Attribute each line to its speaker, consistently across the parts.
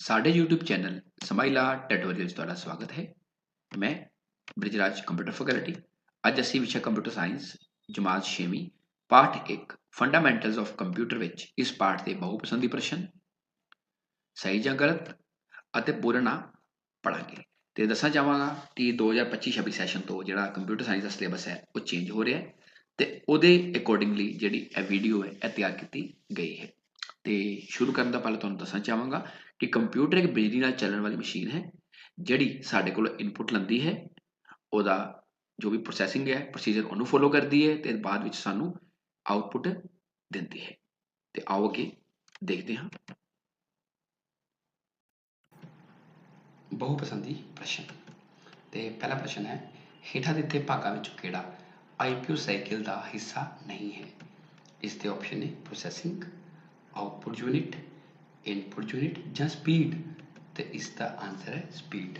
Speaker 1: ਸਾਡੇ YouTube channel ਸਮਾਈਲਾ tutorials ਤੁਹਾਡਾ ਸਵਾਗਤ ਹੈ। ਮੈਂ ਬ੍ਰਿਜਰਾਜ ਕੰਪਿਊਟਰ ਫੈਕਲਟੀ। ਅੱਜ ਅਸੀਂ ਵਿਸ਼ਾ ਕੰਪਿਊਟਰ ਸਾਇੰਸ, ਜਮਾਤ 6ਵੀਂ ਪਾਠ 1 ਫੰਡਾਮੈਂਟਲਸ ਆਫ ਕੰਪਿਊਟਰ ਵਿੱਚ ਇਸ ਪਾਠ ਦੇ ਬਹੁਪਸੰਦੀ ਪ੍ਰਸ਼ਨ, ਸਹੀ ਜਾਂ ਗਲਤ ਅਤੇ ਪੂਰਾ ਨਾਮ ਪੜਾਂਗੇ। ਤੇ ਦੱਸਣਾ ਚਾਹਾਂਗਾ ਕਿ 2025-26 ਸੈਸ਼ਨ ਤੋਂ ਜਿਹੜਾ ਕੰਪਿਊਟਰ ਸਾਇੰਸ ਦਾ ਸਿਲੇਬਸ ਹੈ, ਉਹ ਚੇਂਜ ਹੋ ਰਿਹਾ ਹੈ ਤੇ ਉਹਦੇ ਅਕੋਰਡਿੰਗਲੀ ਜਿਹੜੀ ਇਹ ਵੀਡੀਓ ਹੈ, ਇਹ ਤਿਆਰ ਕੀਤੀ ਗਈ ਹੈ। ਤੇ ਸ਼ੁਰੂ ਕਰਨ ਦਾ ਪਹਿਲਾਂ ਤੁਹਾਨੂੰ ਦੱਸਣਾ ਚਾਹਾਂਗਾ ਕਿ ਕੰਪਿਊਟਰ ਇੱਕ ਬਿਜਲੀ ਨਾਲ ਚੱਲਣ ਵਾਲੀ ਮਸ਼ੀਨ ਹੈ, ਜਿਹੜੀ ਸਾਡੇ ਕੋਲ ਇਨਪੁਟ ਲੈਂਦੀ ਹੈ, ਉਹਦਾ ਜੋ ਵੀ ਪ੍ਰੋਸੈਸਿੰਗ ਹੈ ਪ੍ਰੋਸੀਜਰ ਉਹਨੂੰ ਫੋਲੋ ਕਰਦੀ ਹੈ ਤੇ ਬਾਅਦ ਵਿੱਚ ਸਾਨੂੰ ਆਉਟਪੁੱਟ ਦਿੰਦੀ ਹੈ। ਤੇ ਆਓ ਅੱਗੇ ਦੇਖਦੇ ਹਾਂ।
Speaker 2: ਬਹੁਪਸੰਦੀ ਪ੍ਰਸ਼ਨ। ਤੇ ਪਹਿਲਾ ਪ੍ਰਸ਼ਨ ਹੈ, ਹੇਠਾਂ ਦਿੱਤੇ ਭਾਗਾਂ ਵਿੱਚੋਂ ਕਿਹੜਾ ਆਈਪੀਯੂ ਸਾਈਕਲ ਦਾ ਹਿੱਸਾ ਨਹੀਂ ਹੈ? ਇਸ ਦੇ ਆਪਸ਼ਨ ਨੇ processing output unit input unit ਜਾਂ ਸਪੀਡ ਤੇ ਇਸ ਦਾ ਆਨਸਰ ਹੈ ਸਪੀਡ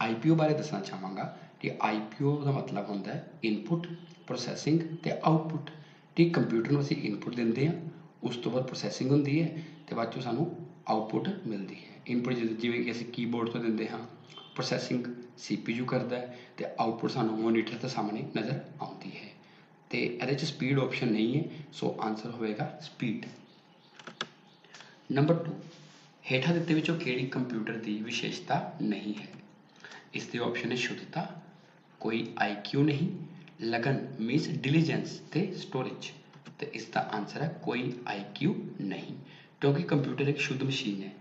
Speaker 2: ਆਈਪੀਯੂ ਬਾਰੇ ਦੱਸਣਾ ਚਾਹਾਂਗਾ ਕਿ ਆਈਪੀਯੂ ਦਾ ਮਤਲਬ ਹੁੰਦਾ ਹੈ ਇਨਪੁੱਟ ਪ੍ਰੋਸੈਸਿੰਗ ਤੇ ਆਉਟਪੁੱਟ ਠੀਕ ਕੰਪਿਊਟਰ ਨੂੰ ਅਸੀਂ ਇਨਪੁੱਟ ਦਿੰਦੇ ਹਾਂ, ਉਸ ਤੋਂ ਬਾਅਦ ਪ੍ਰੋਸੈਸਿੰਗ ਹੁੰਦੀ ਹੈ ਤੇ ਬਾਅਦ ਚੋਂ ਸਾਨੂੰ ਆਉਟਪੁੱਟ ਮਿਲਦੀ ਹੈ। ਇਨਪੁੱਟ ਜਿਵੇਂ ਕਿ ਅਸੀਂ ਕੀਬੋਰਡ ਤੋਂ ਦਿੰਦੇ ਹਾਂ ਪ੍ਰੋਸੈਸਿੰਗ CPU ਕਰਦਾ ਹੈ ਤੇ ਆਉਟਪੁੱਟ ਸਾਨੂੰ ਮੋਨੀਟਰ ਦੇ ਸਾਹਮਣੇ ਨਜ਼ਰ ਆਉਂਦੀ ਹੈ। ਤੇ ਇਹਦੇ 'ਚ ਸਪੀਡ ਆਪਸ਼ਨ ਨਹੀਂ ਹੈ ਸੋ ਆਨਸਰ ਹੋਵੇਗਾ ਸਪੀਡ ਨੰਬਰ 2 ਹੇਠਾਂ ਦਿੱਤੇ ਵਿੱਚੋਂ ਕਿਹੜੀ ਕੰਪਿਊਟਰ ਦੀ ਵਿਸ਼ੇਸ਼ਤਾ ਨਹੀਂ ਹੈ ਇਸ ਦੇ ਆਪਸ਼ਨ ਹੈ ਸ਼ੁੱਧਤਾ ਕੋਈ IQ ਨਹੀਂ ਲਗਨ ਮੀਨਸ ਡਿਲੀਜੈਂਸ ਤੇ ਸਟੋਰੇਜ ਤੇ ਇਸ ਦਾ ਆਨਸਰ ਹੈ ਕੋਈ IQ ਨਹੀਂ ਕਿਉਂਕਿ ਕੰਪਿਊਟਰ ਇੱਕ ਸ਼ੁੱਧ ਮਸ਼ੀਨ ਹੈ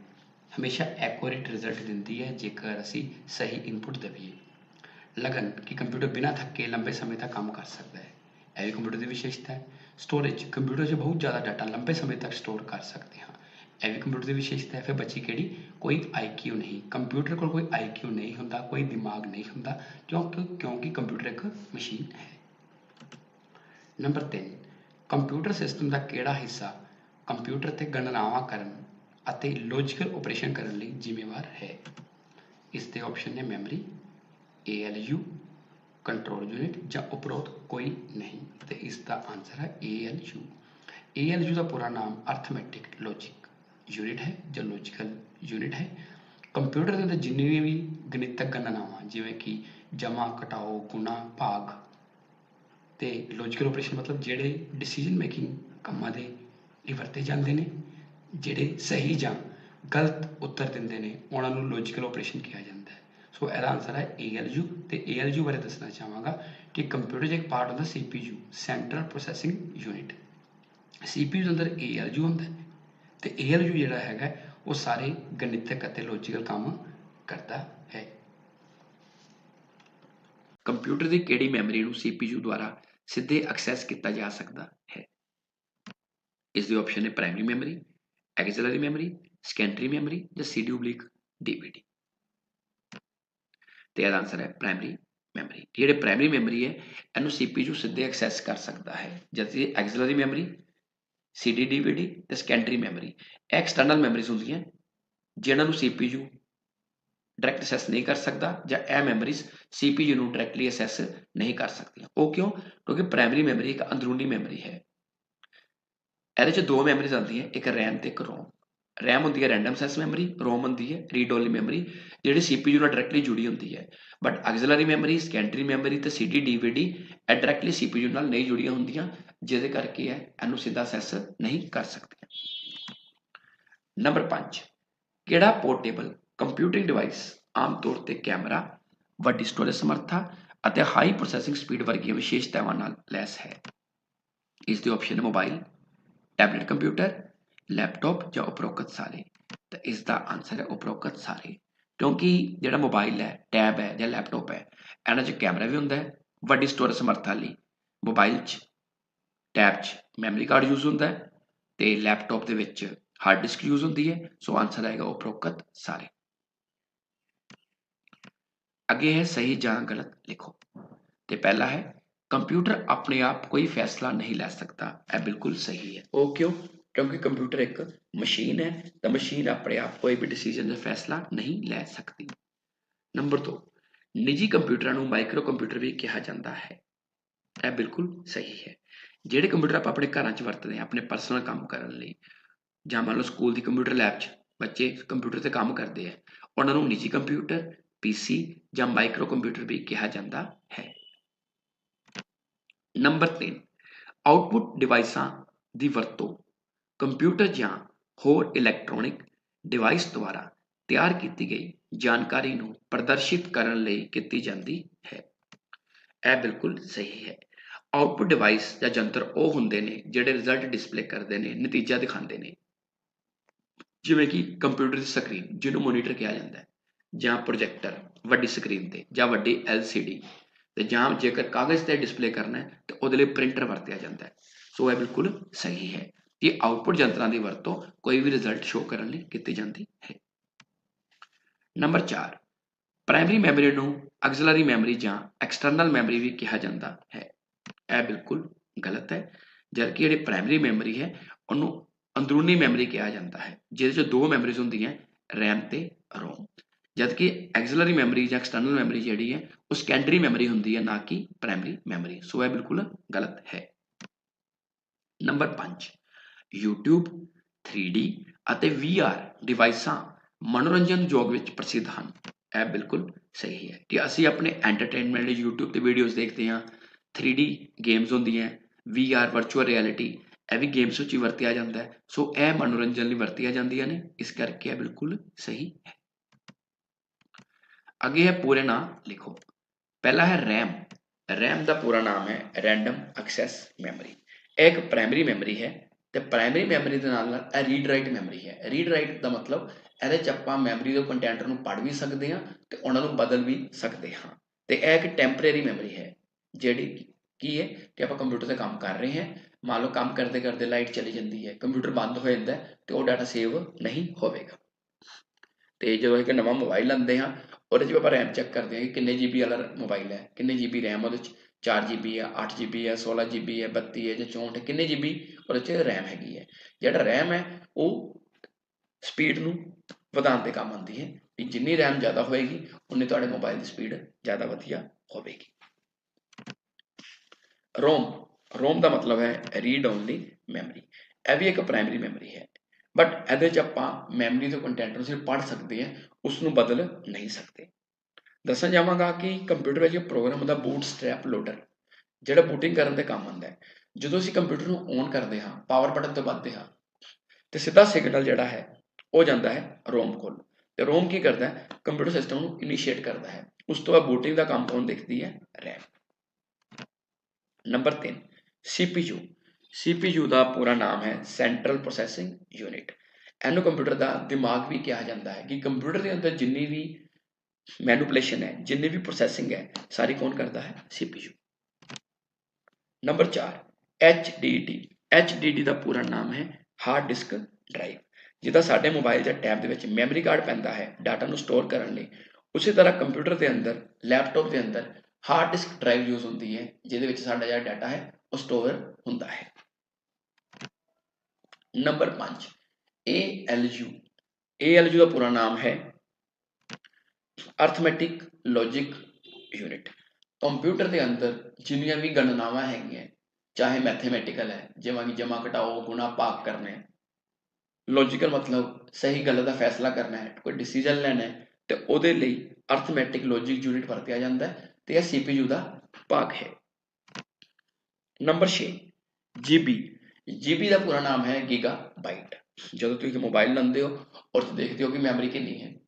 Speaker 2: ਹਮੇਸ਼ਾ ਐਕੂਰੇਟ ਰਿਜ਼ਲਟ ਦਿੰਦੀ ਹੈ ਜੇਕਰ ਅਸੀਂ ਸਹੀ ਇਨਪੁਟ ਦੇਈਏ ਲਗਨ ਕਿ ਕੰਪਿਊਟਰ ਬਿਨਾਂ ਥੱਕੇ ਲੰਬੇ ਸਮੇਂ ਤੱਕ ਕੰਮ ਕਰ ਸਕਦਾ ਹੈ ਇਹ ਵੀ ਕੰਪਿਊਟਰ ਦੀ ਵਿਸ਼ੇਸ਼ਤਾ ਹੈ ਸਟੋਰੇਜ ਕੰਪਿਊਟਰ 'ਚ ਬਹੁਤ ਜ਼ਿਆਦਾ ਡਾਟਾ ਲੰਬੇ ਸਮੇਂ ਤੱਕ ਸਟੋਰ ਕਰ ਸਕਦੇ ਹਾਂ ਇਹ ਵੀ ਕੰਪਿਊਟਰ ਦੀ ਵਿਸ਼ੇਸ਼ਤਾ ਹੈ ਫਿਰ ਬੱਚੀ ਕਿਹੜੀ? ਕੋਈ ਆਈਕਿਊ ਨਹੀਂ। ਕੰਪਿਊਟਰ ਕੋਲ ਕੋਈ ਆਈਕਿਊ ਨਹੀਂ ਹੁੰਦਾ, ਕੋਈ ਦਿਮਾਗ ਨਹੀਂ ਹੁੰਦਾ, ਕਿਉਂਕਿ ਕਿਉਂਕਿ ਕੰਪਿਊਟਰ ਇੱਕ ਮਸ਼ੀਨ ਹੈ। ਨੰਬਰ 3 ਕੰਪਿਊਟਰ ਸਿਸਟਮ ਦਾ ਕਿਹੜਾ ਹਿੱਸਾ ਕੰਪਿਊਟਰ ਤੇ ਗਣਨਾਵਾਂ ਕਰਨ ਅਤੇ ਲੌਜੀਕਲ ਆਪਰੇਸ਼ਨ ਕਰਨ ਲਈ ਜ਼ਿੰਮੇਵਾਰ ਹੈ? ਇਸ ਦੇ ਆਪਸ਼ਨ ਨੇ ਮੈਮਰੀ ALU ਕੰਟਰੋਲ ਯੂਨਿਟ ਜਾਂ ਉਪਰੋਕਤ ਕੋਈ ਨਹੀਂ। ਤੇ ਇਸ ਦਾ ਆਨਸਰ ਹੈ ALU ALU ਦਾ ਪੂਰਾ ਨਾਮ ਅਰਥਮੈਟਿਕ ਲੌਜਿਕ ਯੂਨਿਟ ਹੈ ਜਾਂ ਲੌਜੀਕਲ ਯੂਨਿਟ ਹੈ। ਕੰਪਿਊਟਰ ਦੇ ਅੰਦਰ ਜਿੰਨੀਆਂ ਵੀ ਗਣਿਤਕ ਗਣਨਾਵਾਂ, ਜਿਵੇਂ ਕਿ ਜਮਾ ਘਟਾਓ ਗੁਣਾ, ਭਾਗ ਤੇ ਲੌਜੀਕਲ ਆਪਰੇਸ਼ਨ ਮਤਲਬ ਜਿਹੜੇ ਡਿਸੀਜਨ ਮੇਕਿੰਗ ਕੰਮਾਂ ਦੇ ਲਈ ਵਰਤੇ ਜਾਂਦੇ ਨੇ, ਜਿਹੜੇ ਸਹੀ ਜਾਂ ਗਲਤ ਉੱਤਰ ਦਿੰਦੇ ਨੇ, ਉਹਨਾਂ ਨੂੰ ਲੌਜੀਕਲ ਆਪਰੇਸ਼ਨ ਕਿਹਾ ਜਾਂਦਾ ਹੈ। ਸੋ ਇਹਦਾ ਆਨਸਰ ਹੈ ALU ਤੇ ALU ਬਾਰੇ ਦੱਸਣਾ ਚਾਹਾਂਗਾ ਕਿ ਕੰਪਿਊਟਰ 'ਚ ਇੱਕ ਪਾਰਟ ਹੁੰਦਾ CPU central processing unit CPU ਦੇ ਅੰਦਰ ALU ਹੁੰਦਾ ਤੇ ALU ਜਿਹੜਾ ਹੈਗਾ, ਉਹ ਸਾਰੇ ਗਣਿਤਕ ਅਤੇ ਲੌਜੀਕਲ ਕੰਮ ਕਰਦਾ ਹੈ।
Speaker 1: ਕੰਪਿਊਟਰ ਦੀ ਕਿਹੜੀ ਮੈਮਰੀ ਨੂੰ CPU ਦੁਆਰਾ ਸਿੱਧੇ ਐਕਸੈਸ ਕੀਤਾ ਜਾ ਸਕਦਾ ਹੈ? ਇਸ ਦੇ ਆਪਸ਼ਨ ਨੇ primary memory auxiliary memory secondary memory ਜਾਂ CD ਓਬਲਿਕ DVD ਤੇ ਇਹਦਾ ਆਨਸਰ ਹੈ ਪ੍ਰਾਇਮਰੀ ਮੈਮਰੀ ਜਿਹੜੇ ਪ੍ਰਾਇਮਰੀ ਮੈਮਰੀ ਹੈ, ਇਹਨੂੰ CPU ਸਿੱਧੇ ਐਕਸੈਸ ਕਰ ਸਕਦਾ ਹੈ। ਜਦਕਿ ਐਕਸਲਰੀ ਮੈਮਰੀ CD DVD ਤੇ ਸੈਕੰਡਰੀ ਮੈਮਰੀ ਇਹ ਐਕਸਟਰਨਲ ਮੈਮਰੀਜ਼ ਹੁੰਦੀਆਂ ਜਿਨ੍ਹਾਂ ਨੂੰ CPU ਡਾਇਰੈਕਟ ਅਸੈਸ ਨਹੀਂ ਕਰ ਸਕਦਾ ਜਾਂ ਇਹ ਮੈਮਰੀਜ਼ CPU ਨੂੰ ਡਾਇਰੈਕਟਲੀ ਅਸੈਸ ਨਹੀਂ ਕਰ ਸਕਦੀਆਂ। ਉਹ ਕਿਉਂ? ਕਿਉਂਕਿ ਪ੍ਰਾਇਮਰੀ ਮੈਮਰੀ ਇੱਕ ਅੰਦਰੂਨੀ ਮੈਮਰੀ ਹੈ। ਇਹਦੇ ਚ ਦੋ ਮੈਮਰੀਜ਼ ਆਉਂਦੀਆਂ, ਇੱਕ ਰੈਮ ਤੇ ਇੱਕ ROM RAM ਹੁੰਦੀ ਹੈ ਰੈਂਡਮ ਅਸੈਸ ਮੈਮਰੀ ROM ਹੁੰਦੀ ਹੈ ਰੀਡ ਓਨਲੀ ਮੈਮਰੀ ਜਿਹੜੀ CPU ਨਾਲ ਡਾਇਰੈਕਟਲੀ ਜੁੜੀ ਹੁੰਦੀ ਹੈ। But auxiliary memory secondary memory ਤੇ CD, DVD ਇਹ ਡਾਇਰੈਕਟਲੀ CPU ਨਾਲ ਨਹੀਂ ਜੁੜੀਆਂ ਹੁੰਦੀਆਂ, ਜਿਹਦੇ ਕਰਕੇ ਇਹ ਇਹਨੂੰ ਸਿੱਧਾ ਅਸੈਸ ਨਹੀਂ ਕਰ ਸਕਦੀਆਂ। ਨੰਬਰ 5 ਕਿਹੜਾ ਪੋਰਟੇਬਲ ਕੰਪਿਊਟਿੰਗ ਡਿਵਾਈਸ ਆਮ ਤੌਰ ਤੇ ਕੈਮਰਾ, ਵੱਡੀ ਸਟੋਰੇਜ ਸਮਰੱਥਾ ਅਤੇ ਹਾਈ ਪ੍ਰੋਸੈਸਿੰਗ ਸਪੀਡ ਵਰਗੀਆਂ ਵਿਸ਼ੇਸ਼ਤਾਵਾਂ ਨਾਲ ਲੈਸ ਹੈ? ਇਸ ਦੇ ਆਪਸ਼ਨ ਹੈ ਮੋਬਾਈਲ ਟੈਬਲੇਟ ਕੰਪਿਊਟਰ ਲੈਪਟਾਪ ਜਾਂ ਉਪਰੋਕਤ ਸਾਰੇ ਤਾਂ ਇਸ ਦਾ ਆਨਸਰ ਹੈ ਉਪਰੋਕਤ ਸਾਰੇ ਕਿਉਂਕਿ ਜਿਹੜਾ ਮੋਬਾਈਲ ਹੈ ਟੈਬ ਹੈ ਜਾਂ ਲੈਪਟਾਪ ਹੈ, ਇਹਨਾਂ 'ਚ ਕੈਮਰਾ ਵੀ ਹੁੰਦਾ ਹੈ, ਵੱਡੀ ਸਟੋਰੇਜ ਸਮਰੱਥਾ ਲਈ ਮੋਬਾਈਲ 'ਚ ਟੈਬ 'ਚ ਮੈਮਰੀ ਕਾਰਡ ਯੂਜ਼ ਹੁੰਦਾ ਹੈ ਤੇ ਲੈਪਟਾਪ ਦੇ ਵਿੱਚ ਹਾਰਡ ਡਿਸਕ ਯੂਜ਼ ਹੁੰਦੀ ਹੈ। ਸੋ ਆਨਸਰ ਆਏਗਾ ਉਪਰੋਕਤ ਸਾਰੇ ਅੱਗੇ ਹੈ ਸਹੀ ਜਾਂ ਗਲਤ, ਲਿਖੋ। ਤੇ ਪਹਿਲਾ ਹੈ ਕੰਪਿਊਟਰ ਆਪਣੇ ਆਪ ਕੋਈ ਫੈਸਲਾ ਨਹੀਂ ਲੈ ਸਕਦਾ। ਇਹ ਬਿਲਕੁਲ ਸਹੀ ਹੈ। ਉਹ ਕਿਉਂ ਕਿਉਂਕਿ ਕੰਪਿਊਟਰ ਇੱਕ ਮਸ਼ੀਨ ਹੈ, ਤਾਂ ਮਸ਼ੀਨ ਆਪਣੇ ਆਪ ਕੋਈ ਵੀ ਡਿਸੀਜਨ ਜਾਂ ਫੈਸਲਾ ਨਹੀਂ ਲੈ ਸਕਦੀ। ਨੰਬਰ 2 ਨਿੱਜੀ ਕੰਪਿਊਟਰਾਂ ਨੂੰ ਮਾਈਕਰੋ ਕੰਪਿਊਟਰ ਵੀ ਕਿਹਾ ਜਾਂਦਾ ਹੈ। ਇਹ ਬਿਲਕੁਲ ਸਹੀ ਹੈ। ਜਿਹੜੇ ਕੰਪਿਊਟਰ ਆਪਾਂ ਆਪਣੇ ਘਰਾਂ 'ਚ ਵਰਤਦੇ ਹਾਂ, ਆਪਣੇ ਪਰਸਨਲ ਕੰਮ ਕਰਨ ਲਈ, ਜਾਂ ਮੰਨ ਲਓ ਸਕੂਲ ਦੀ ਕੰਪਿਊਟਰ ਲੈਬ 'ਚ ਬੱਚੇ ਕੰਪਿਊਟਰ ਤੇ ਕੰਮ ਕਰਦੇ ਆ, ਉਹਨਾਂ ਨੂੰ ਨਿੱਜੀ ਕੰਪਿਊਟਰ ਪੀਸੀ ਜਾਂ ਮਾਈਕਰੋ ਕੰਪਿਊਟਰ ਵੀ ਕਿਹਾ ਜਾਂਦਾ ਹੈ। ਨੰਬਰ 3 ਆਊਟਪੁੱਟ ਡਿਵਾਈਸਾਂ ਦੀ ਵਰਤੋਂ ਕੰਪਿਊਟਰ ਜਾਂ ਹੋਰ ਇਲੈਕਟ੍ਰੋਨਿਕ ਡਿਵਾਈਸ ਦੁਆਰਾ ਤਿਆਰ ਕੀਤੀ ਗਈ ਜਾਣਕਾਰੀ ਨੂੰ ਪ੍ਰਦਰਸ਼ਿਤ ਕਰਨ ਲਈ ਕੀਤੀ ਜਾਂਦੀ ਹੈ। ਇਹ ਬਿਲਕੁਲ ਸਹੀ ਹੈ। ਆਉਟਪੁੱਟ ਡਿਵਾਈਸ ਜਾਂ ਯੰਤਰ ਉਹ ਹੁੰਦੇ ਨੇ ਜਿਹੜੇ ਰਿਜ਼ਲਟ ਡਿਸਪਲੇ ਕਰਦੇ ਨੇ, ਨਤੀਜਾ ਦਿਖਾਉਂਦੇ ਨੇ। ਜਿਵੇਂ ਕਿ ਕੰਪਿਊਟਰ ਦੀ ਸਕਰੀਨ, ਜਿਹਨੂੰ ਮੋਨੀਟਰ ਕਿਹਾ ਜਾਂਦਾ ਹੈ, ਜਾਂ ਪ੍ਰੋਜੈਕਟਰ ਵੱਡੀ ਸਕਰੀਨ ਤੇ, ਜਾਂ ਵੱਡੀ LCD ਤੇ, ਜਾਂ ਜੇਕਰ ਕਾਗਜ਼ ਤੇ ਡਿਸਪਲੇ ਕਰਨਾ ਹੈ, ਤੇ ਉਹਦੇ ਲਈ ਪ੍ਰਿੰਟਰ ਵਰਤਿਆ ਜਾਂਦਾ ਹੈ। ਸੋ ਇਹ ਬਿਲਕੁਲ ਸਹੀ ਹੈ। ਕਿ ਆਉਟਪੁੱਟ ਯੰਤਰਾਂ ਦੀ ਵਰਤੋਂ ਕੋਈ ਵੀ ਰਿਜ਼ਲਟ ਸ਼ੋ ਕਰਨ ਲਈ ਕੀਤੀ ਜਾਂਦੀ ਹੈ। ਨੰਬਰ 4 ਪ੍ਰਾਇਮਰੀ ਮੈਮਰੀ ਨੂੰ ਆਕਸਿਲਰੀ ਮੈਮਰੀ ਜਾਂ ਐਕਸਟਰਨਲ ਮੈਮਰੀ ਵੀ ਕਿਹਾ ਜਾਂਦਾ ਹੈ। ਇਹ ਬਿਲਕੁਲ ਗਲਤ ਹੈ, ਜਦਕਿ ਜਿਹੜੀ ਪ੍ਰਾਇਮਰੀ ਮੈਮਰੀ ਹੈ, ਉਹਨੂੰ ਅੰਦਰੂਨੀ ਮੈਮਰੀ ਕਿਹਾ ਜਾਂਦਾ ਹੈ, ਜਿਹਦੇ ਵਿੱਚ ਦੋ ਮੈਮਰੀਜ਼ ਹੁੰਦੀਆਂ RAM ਤੇ ROM ਜਦਕਿ ਐਕਸਿਲਰੀ ਮੈਮਰੀ ਜਾਂ ਐਕਸਟਰਨਲ ਮੈਮਰੀ ਜਿਹੜੀ ਹੈ, ਉਹ ਸੈਕੰਡਰੀ ਮੈਮਰੀ ਹੁੰਦੀ ਹੈ, ਨਾ ਕਿ ਪ੍ਰਾਇਮਰੀ ਮੈਮਰੀ ਸੋ ਇਹ ਬਿਲਕੁਲ ਗਲਤ ਹੈ। ਨੰਬਰ 5 YouTube 3D ਅਤੇ VR ਡਿਵਾਈਸਾਂ ਮਨੋਰੰਜਨ ਉਦਯੋਗ ਵਿੱਚ ਪ੍ਰਸਿੱਧ ਹਨ। ਇਹ ਬਿਲਕੁਲ ਸਹੀ ਹੈ ਕਿ ਅਸੀਂ ਆਪਣੇ ਐਂਟਰਟੇਨਮੈਂਟ ਲਈ YouTube ਤੇ ਵੀਡੀਓਜ਼ ਦੇਖਦੇ ਹਾਂ 3D ਗੇਮਸ ਹੁੰਦੀਆਂ VR ਵਰਚੁਅਲ ਰਿਐਲਿਟੀ ਇਹ ਵੀ ਗੇਮਸ ਵਿੱਚ ਹੀ ਵਰਤਿਆ ਜਾਂਦਾ ਹੈ। ਸੋ ਇਹ ਮਨੋਰੰਜਨ ਲਈ ਵਰਤੀਆਂ ਜਾਂਦੀਆਂ ਨੇ, ਇਸ ਕਰਕੇ ਇਹ ਬਿਲਕੁਲ ਸਹੀ ਹੈ। ਅੱਗੇ ਹੈ ਪੂਰੇ ਨਾਮ ਲਿਖੋ। ਪਹਿਲਾ ਹੈ RAM RAM ਦਾ ਪੂਰਾ ਨਾਮ ਹੈ ਰੈਂਡਮ ਐਕਸੈਸ ਮੈਮਰੀ ਇਹ ਇੱਕ ਪ੍ਰਾਇਮਰੀ ਮੈਮਰੀ ਹੈ। ਤੇ ਪ੍ਰਾਇਮਰੀ ਮੈਮਰੀ ਦੇ ਨਾਲ ਨਾਲ ਇਹ ਰੀਡ ਰਾਈਟ ਮੈਮਰੀ ਹੈ। ਰੀਡ ਰਾਈਟ ਦਾ ਮਤਲਬ ਇਹਦੇ ਚ ਆਪਾਂ ਮੈਮਰੀ ਦੇ ਕੰਟੈਂਟ ਨੂੰ ਪੜ੍ਹ ਵੀ ਸਕਦੇ ਹਾਂ ਤੇ ਉਹਨਾਂ ਨੂੰ ਬਦਲ ਵੀ ਸਕਦੇ ਹਾਂ। ਤੇ ਇਹ ਇੱਕ ਟੈਂਪਰੇਰੀ ਮੈਮਰੀ ਹੈ, ਜਿਹੜੀ ਕੀ ਹੈ ਕਿ ਆਪਾਂ ਕੰਪਿਊਟਰ ਤੇ ਕੰਮ ਕਰ ਰਹੇ ਹਾਂ। ਮੰਨ ਲਓ ਕੰਮ ਕਰਦੇ ਕਰਦੇ ਲਾਈਟ ਚਲੀ ਜਾਂਦੀ ਹੈ ਕੰਪਿਊਟਰ ਬੰਦ ਹੋ ਜਾਂਦਾ ਹੈ ਤੇ ਉਹ ਡਾਟਾ ਸੇਵ ਨਹੀਂ ਹੋਵੇਗਾ। ਤੇ ਜਦੋਂ ਇੱਕ ਨਵਾਂ ਮੋਬਾਈਲ ਲੈਂਦੇ ਹਾਂ, ਉਹਦੇ 'ਚ ਆਪਾਂ ਰੈਮ ਚੈੱਕ ਕਰਦੇ ਹਾਂ ਕਿ ਕਿੰਨੇ ਜੀਬੀ ਵਾਲਾ ਮੋਬਾਈਲ ਹੈ, ਕਿੰਨੇ ਜੀਬੀ ਰੈਮ ਉਹਦੇ 'ਚ। 4 ਜੀਬੀ ਹੈ 8 ਜੀਬੀ ਹੈ 16 ਜੀਬੀ ਹੈ 32 ਹੈ ਜਾਂ 64 ਹੈ ਕਿੰਨੇ ਜੀਬੀ ਉਹਦੇ 'ਚ ਰੈਮ ਹੈਗੀ ਹੈ। ਜਿਹੜਾ ਰੈਮ ਹੈ, ਉਹ ਸਪੀਡ ਨੂੰ ਵਧਾਉਣ ਦੇ ਕੰਮ ਆਉਂਦੀ ਹੈ। ਵੀ ਜਿੰਨੀ ਰੈਮ ਜ਼ਿਆਦਾ ਹੋਏਗੀ, ਉਨੀ ਤੁਹਾਡੇ ਮੋਬਾਈਲ ਦੀ ਸਪੀਡ ਜ਼ਿਆਦਾ ਵਧੀਆ ਹੋਵੇਗੀ। ਰੋਮ ਰੋਮ ਦਾ ਮਤਲਬ ਹੈ ਰੀਡ ਓਨਲੀ ਮੈਮਰੀ ਇਹ ਵੀ ਇੱਕ ਪ੍ਰਾਇਮਰੀ ਮੈਮਰੀ ਹੈ। ਬਟ ਇਹਦੇ 'ਚ ਆਪਾਂ ਮੈਮਰੀ ਦੇ ਕੰਟੈਂਟ ਨੂੰ ਸਿਰਫ ਪੜ੍ਹ ਸਕਦੇ ਹਾਂ ਉਸ ਨੂੰ ਬਦਲ ਨਹੀਂ ਸਕਦੇ। ਦੱਸਣ ਜਾਵਾਂਗਾ ਕਿ ਕੰਪਿਊਟਰ ਵਿੱਚ ਇੱਕ ਪ੍ਰੋਗਰਾਮ ਹੁੰਦਾ ਬੂਟ ਸਟ੍ਰੈਪ ਲੋਡਰ ਜਿਹੜਾ ਬੂਟਿੰਗ ਕਰਨ ਦੇ ਕੰਮ ਆਉਂਦਾ ਹੈ। ਜਦੋਂ ਅਸੀਂ ਕੰਪਿਊਟਰ ਨੂੰ ਔਨ ਕਰਦੇ ਹਾਂ ਪਾਵਰ ਬਟਨ ਦਬਾਉਂਦੇ ਹਾਂ, ਤੇ ਸਿੱਧਾ ਸਿਗਨਲ ਜਿਹੜਾ ਹੈ, ਉਹ ਜਾਂਦਾ ਹੈ ਰੋਮ ਕੋਲ। ਤੇ ਰੋਮ ਕੀ ਕਰਦਾ ਹੈ? ਕੰਪਿਊਟਰ ਸਿਸਟਮ ਨੂੰ ਇਨੀਸ਼ੀਏਟ ਕਰਦਾ ਹੈ। ਉਸ ਤੋਂ ਬਾਅਦ ਬੂਟਿੰਗ ਦਾ ਕੰਮ ਕੌਣ ਦੇਖਦੀ ਹੈ? ਰੈਮ ਨੰਬਰ 3 CPU CPU ਦਾ ਪੂਰਾ ਨਾਮ ਹੈ ਸੈਂਟਰਲ ਪ੍ਰੋਸੈਸਿੰਗ ਯੂਨਿਟ ਇਹਨੂੰ ਕੰਪਿਊਟਰ ਦਾ ਦਿਮਾਗ ਵੀ ਕਿਹਾ ਜਾਂਦਾ ਹੈ ਕਿ ਕੰਪਿਊਟਰ ਦੇ ਅੰਦਰ ਜਿੰਨੀ ਵੀ ਮੈਨੂਪੂਲੇਸ਼ਨ ਹੈ, ਜਿੰਨੀ ਵੀ ਪ੍ਰੋਸੈਸਿੰਗ ਹੈ, ਸਾਰੀ ਕੌਣ ਕਰਦਾ ਹੈ? CPU ਨੰਬਰ 4 HDD HDD ਦਾ ਪੂਰਾ ਨਾਮ ਹੈ ਹਾਰਡ ਡਿਸਕ ਡਰਾਈਵ ਜਿਹਦਾ ਸਾਡੇ ਮੋਬਾਈਲ ਜਾਂ ਟੈਬ ਦੇ ਵਿੱਚ ਮੈਮਰੀ ਕਾਰਡ ਪੈਂਦਾ ਹੈ ਡਾਟਾ ਨੂੰ ਸਟੋਰ ਕਰਨ ਲਈ, ਉਸੇ ਤਰ੍ਹਾਂ ਕੰਪਿਊਟਰ ਦੇ ਅੰਦਰ ਲੈਪਟਾਪ ਦੇ ਅੰਦਰ ਹਾਰਡ ਡਿਸਕ ਡਰਾਈਵ ਯੂਜ਼ ਹੁੰਦੀ ਹੈ, ਜਿਹਦੇ ਵਿੱਚ ਸਾਡਾ ਜਿਹੜਾ ਡਾਟਾ ਹੈ, ਉਹ ਸਟੋਰ ਹੁੰਦਾ ਹੈ। ਨੰਬਰ 5 ALU ALU ਦਾ ਪੂਰਾ ਨਾਮ ਹੈ ਅਰਥਮੈਟਿਕ ਲੌਜਿਕ ਯੂਨਿਟ ਕੰਪਿਊਟਰ ਦੇ ਅੰਦਰ ਜਿੰਨੀਆਂ ਵੀ ਗਣਨਾਵਾਂ ਹੈਗੀਆਂ, ਚਾਹੇ ਮੈਥਮੈਟੀਕਲ ਹੈ, ਜਿਵੇਂ ਕਿ ਜਮਾ ਘਟਾਓ, ਗੁਣਾ ਭਾਗ ਕਰਨੇ ਲੌਜੀਕਲ ਮਤਲਬ ਸਹੀ ਗਲਤ ਦਾ ਫੈਸਲਾ ਕਰਨਾ ਹੈ, ਕੋਈ ਡਿਸੀਜਨ ਲੈਣਾ ਹੈ, ਤੇ ਉਹਦੇ ਲਈ ਅਰਥਮੈਟਿਕ ਲੌਜਿਕ ਯੂਨਿਟ ਵਰਤਿਆ ਜਾਂਦਾ ਹੈ, ਤੇ ਇਹ CPU ਦਾ ਭਾਗ ਹੈ। ਨੰਬਰ 6 GB GB ਦਾ ਪੂਰਾ ਨਾਮ ਹੈ ਗੀਗਾਬਾਈਟ ਜਦੋਂ ਤੁਸੀਂ ਮੋਬਾਈਲ ਲੈਂਦੇ ਹੋ, ਔਰ ਤੁਸੀਂ ਦੇਖਦੇ ਹੋ ਕਿ ਮੈਮਰੀ ਕਿੰਨੀ ਹੈ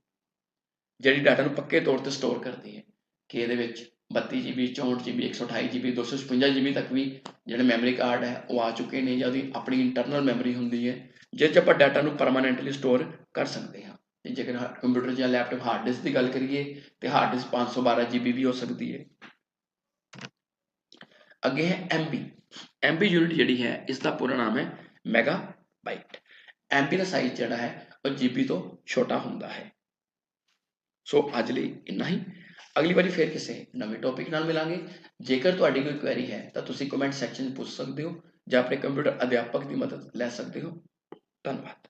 Speaker 1: ਜਿਹੜੀ ਡਾਟਾ ਨੂੰ ਪੱਕੇ ਤੌਰ ਤੇ ਸਟੋਰ ਕਰਦੀ ਹੈ, ਕਿ ਇਹਦੇ ਵਿੱਚ 32 GB 64 GB 128 GB 256 GB ਤੱਕ ਵੀ ਜਿਹੜੇ ਮੈਮਰੀ ਕਾਰਡ ਹੈ, ਉਹ ਆ ਚੁੱਕੇ ਨੇ ਜਾਂ ਉਹਦੀ ਆਪਣੀ ਇੰਟਰਨਲ ਮੈਮਰੀ ਹੁੰਦੀ ਹੈ ਜਿਸ 'ਚ ਆਪਾਂ ਡਾਟਾ ਨੂੰ ਪਰਮਾਨੈਂਟਲੀ ਸਟੋਰ ਕਰ ਸਕਦੇ ਹਾਂ। ਤੇ ਜੇਕਰ ਕੰਪਿਊਟਰ ਜਾਂ ਲੈਪਟਾਪ ਹਾਰਡ ਡਿਸਕ ਦੀ ਗੱਲ ਕਰੀਏ, ਤੇ ਹਾਰਡ ਡਿਸਕ 512 GB ਵੀ ਹੋ ਸਕਦੀ ਹੈ। ਅੱਗੇ ਹੈ MB MB ਯੂਨਿਟ ਜਿਹੜੀ ਹੈ ਇਸ ਦਾ ਪੂਰਾ ਨਾਮ ਹੈ ਮੈਗਾਬਾਈਟ MB ਦਾ ਸਾਈਜ਼ ਜਿਹੜਾ ਹੈ, ਉਹ GB ਤੋਂ ਛੋਟਾ ਹੁੰਦਾ ਹੈ। ਸੋ ਅੱਜ ਲਈ ਇੰਨਾ ਹੀ ਅਗਲੀ ਵਾਰੀ ਫੇਰ ਕਿਸੇ ਨਵੇਂ ਟੌਪਿਕ ਨਾਲ ਮਿਲਾਂਗੇ ਜੇਕਰ ਤੁਹਾਡੀ ਕੋਈ ਕੁਐਰੀ ਹੈ ਤਾਂ ਤੁਸੀਂ ਕਮੈਂਟ ਸੈਕਸ਼ਨ 'ਚ ਪੁੱਛ ਸਕਦੇ ਹੋ ਜਾਂ ਆਪਣੇ ਕੰਪਿਊਟਰ ਅਧਿਆਪਕ ਦੀ ਮਦਦ ਲੈ ਸਕਦੇ ਹੋ ਧੰਨਵਾਦ